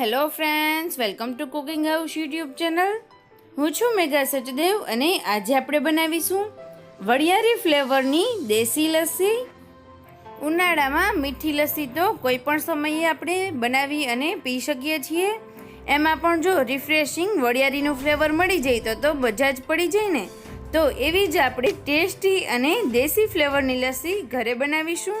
Hello friends, welcome to cooking house YouTube channel. હું છું મેઘા સચદેવ અને આજે આપણે બનાવીશું વડિયારી ફ્લેવરની દેશી લસ્સી. ઉનાળામાં મીઠી લસ્સી તો કોઈ પણ સમયે આપણે બનાવી અને પી શકીએ છીએ. એમાં પણ જો રિફ્રેશિંગ વડિયારીનું ફ્લેવર મળી જાય તો તો મજા જ પડી જાય ને. તો એવી જ આપણે ટેસ્ટી અને દેશી ફ્લેવરની લસ્સી ઘરે બનાવીશું.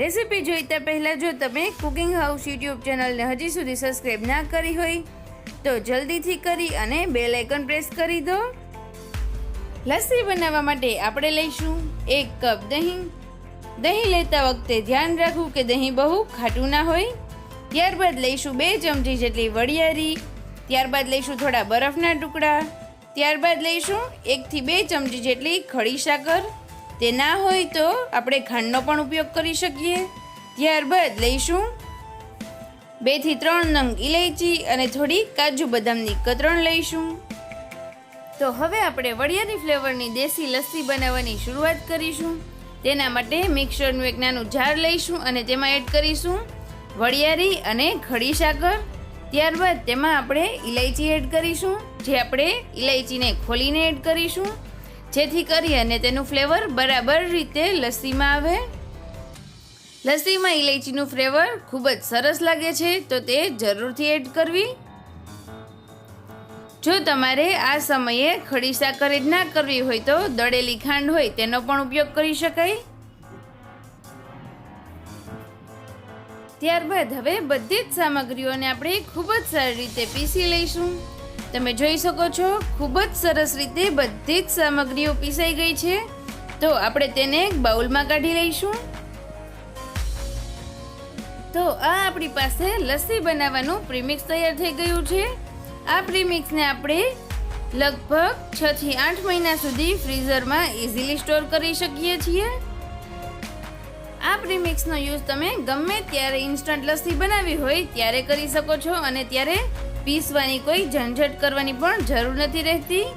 રેસીપી જોઈતા પહેલાં જો તમે કુકિંગ હાઉસ યુટ્યુબ ચેનલને હજી સુધી સબસ્ક્રાઈબ ના કરી હોય, તો જલ્દીથી કરી અને બે લાઇકન પ્રેસ કરી દો. લસ્સી બનાવવા માટે આપણે લઈશું એક કપ દહીં. દહીં લેતા વખતે ધ્યાન રાખવું કે દહીં બહુ ખાટું ના હોય. ત્યારબાદ લઈશું બે ચમચી જેટલી વડિયારી, ત્યારબાદ લઈશું થોડા બરફના ટુકડા, ત્યારબાદ લઈશું એકથી બે ચમચી જેટલી ખડી સાકર. તે ના હોય તો આપણે ખાંડનો પણ ઉપયોગ કરી શકીએ. ત્યારબાદ લઈશું બેથી ત્રણ નંગ ઇલાયચી અને થોડી કાજુ બદામની કતરણ લઈશું. તો હવે આપણે વડિયાની ફ્લેવરની દેશી લસ્સી બનાવવાની શરૂઆત કરીશું. તેના માટે મિક્સરનું એક નાનું જાર લઈશું અને તેમાં એડ કરીશું વડિયારી અને ખડી સાકર. ત્યારબાદ તેમાં આપણે ઇલાયચી એડ કરીશું, જે આપણે ઇલાયચીને ખોલીને એડ કરીશું. જેથી કરી અને તેનું ફ્લેવર બરાબર રીતે લસ્સીમાં આવે. લસ્સીમાં ઇલાયચીનું ફ્લેવર ખૂબ જ સરસ લાગે છે, તો તે જરૂરથી એડ કરવી. જો તમારે આ સમયે ખડી સાકર એડ ના કરવી હોય તો દળેલી ખાંડ હોય તેનો પણ ઉપયોગ કરી શકાય. ત્યારબાદ હવે બધી જ સામગ્રીઓને આપણે ખૂબ જ સારી રીતે પીસી લઈશું. તમે જોઈ શકો છો, ખૂબ જ સરસ રીતે બધી જ સામગ્રીઓ પીસાઈ ગઈ છે. તો આપણે તેને એક બાઉલમાં કાઢી લઈશું. તો આ આપણી પાસે લસ્સી બનાવવાનું પ્રીમિક્સ તૈયાર થઈ ગયું છે. આ પ્રીમિક્સને આપણે લગભગ છ થી આઠ મહિના સુધી ફ્રીઝરમાં ઇઝીલી સ્ટોર કરી શકીએ છીએ. આ પ્રીમિક્સનો યુઝ તમે ગમે ત્યારે ઇન્સ્ટન્ટ લસ્સી બનાવી હોય ત્યારે કરી શકો છો અને ત્યારે પીસવાની કોઈ ઝંઝટ કરવાની પણ જરૂર નથી રહેતી.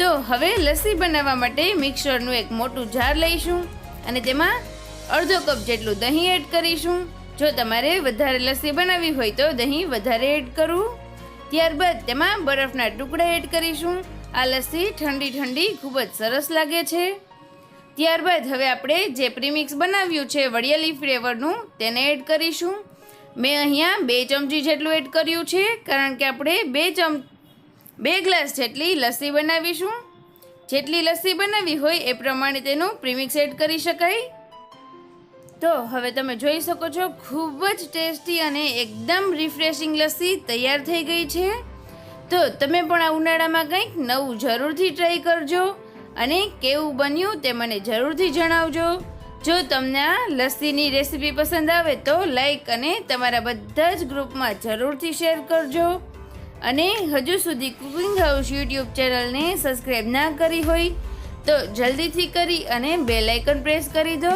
તો હવે લસ્સી બનાવવા માટે મિક્સરનું એક મોટું જાર લઈશું અને તેમાં અડધો કપ જેટલું દહીં એડ કરીશું. જો તમારે વધારે લસ્સી બનાવવી હોય તો દહીં વધારે એડ કરવું ત્યારબાદ તેમાં બરફના ટુકડા એડ કરીશું. આ લસ્સી ઠંડી ઠંડી ખૂબ જ સરસ લાગે છે. ત્યારબાદ હવે આપણે જે પ્રીમિક્સ બનાવ્યું છે વડિયાલી ફ્લેવરનું તેને એડ કરીશું. મેં અહીંયા બે ચમચી જેટલું એડ કર્યું છે, કારણ કે આપણે બે ચમ, બે ગ્લાસ જેટલી લસ્સી બનાવીશું. જેટલી લસ્સી બનાવી હોય એ પ્રમાણે તેનું પ્રીમિક્સ એડ કરી શકાય. તો હવે તમે જોઈ શકો છો, ખૂબ જ ટેસ્ટી અને એકદમ રિફ્રેશિંગ લસ્સી તૈયાર થઈ ગઈ છે. તો તમે પણ આ ઉનાળામાં કંઈક નવું જરૂરથી ટ્રાય કરજો અને કેવું બન્યું તે મને જરૂરથી જણાવજો. જો તમને આ લસ્સીની રેસીપી પસંદ આવે તો લાઈક અને તમારા બધા જ ગ્રુપમાં જરૂરથી શેર કરજો. અને હજુ સુધી કુકિંગ હાઉસ યુટ્યુબ ચેનલને સબસ્ક્રાઈબ ના કરી હોય તો જલ્દીથી કરી અને બે લાઇકન પ્રેસ કરી દો.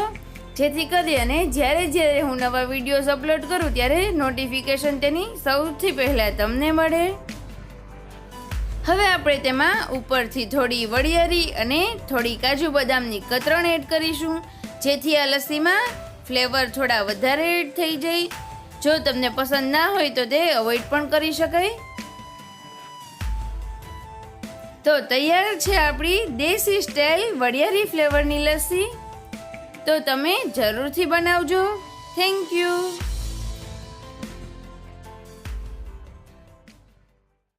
જેથી કરી અને જ્યારે જ્યારે હું નવા વિડીયોઝ અપલોડ કરું ત્યારે નોટિફિકેશન તેની સૌથી પહેલાં તમને મળે. હવે આપણે તેમાં ઉપરથી થોડી વડિયારી અને થોડી કાજુ બદામની કતરણ એડ કરીશું. જેથી આ લસ્સીમાં ફ્લેવર થોડા વધારે એડ થઈ જાય. જો તમને પસંદ ના હોય તો તે અવોઇડ પણ કરી શકાય. તો તૈયાર છે આપણી દેશી સ્ટાઇલ વડિયારી ફ્લેવરની લસ્સી. તો તમે જરૂરથી બનાવજો. Thank you.